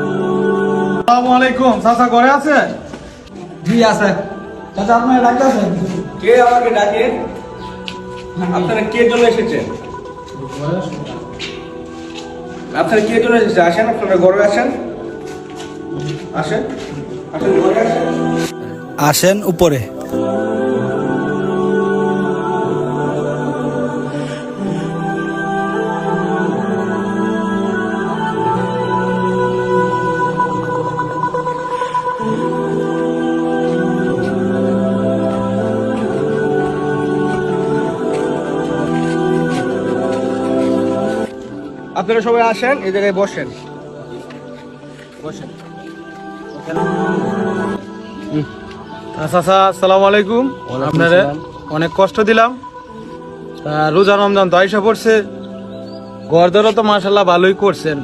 আসসালামু আলাইকুম চাচা ঘরে আছে? জি আছে। চাচা আপনার কে আমাকে ডাকে? আপনারা কে জন্য এসেছেন আপনারা কে জন্য এসেছেন আসেন আপনারা ঘরে আসেন। আসেন। আসেন ঘরে আসেন। আসেন উপরে। আপনারা সবাই আসেন এই জায়গায় বসেন। বসেন। চাচা আসসালামু আলাইকুম। আপনারে অনেক কষ্ট দিলাম। তা রোজা রমজান আইসা পড়ছে। ঘর ধরো তো মাসাল্লাহ ভালোই করছেন।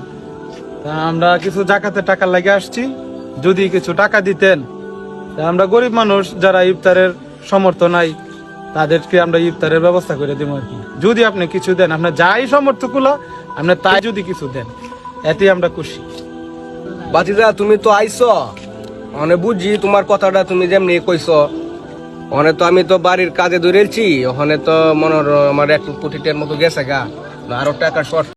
তা আমরা কিছু জাকাতে টাকা লাগে আসছি। যদি কিছু টাকা দিতেন। আমরা গরিব মানুষ যারা ইফতারের সমর্থ নাই। তাদেরকে আমরা ইফতারের ব্যবস্থা করে দিব আর কি। যদি আপনি কিছু দেন, আপনার যাই সমর্থগুলো আপনি তাই যদি কিছু দেন এতে আমরা খুশি। বাতিদা, তুমি তো আইছো অনে বুঝি তোমার কথাটা তুমি যেমনি কইছো। অনে তো আমি তো বাড়ির কাজে ধরেছি ওখানে তো মনে আমার এক কোটি মতো গেছে গা। আরও টাকা শর্ট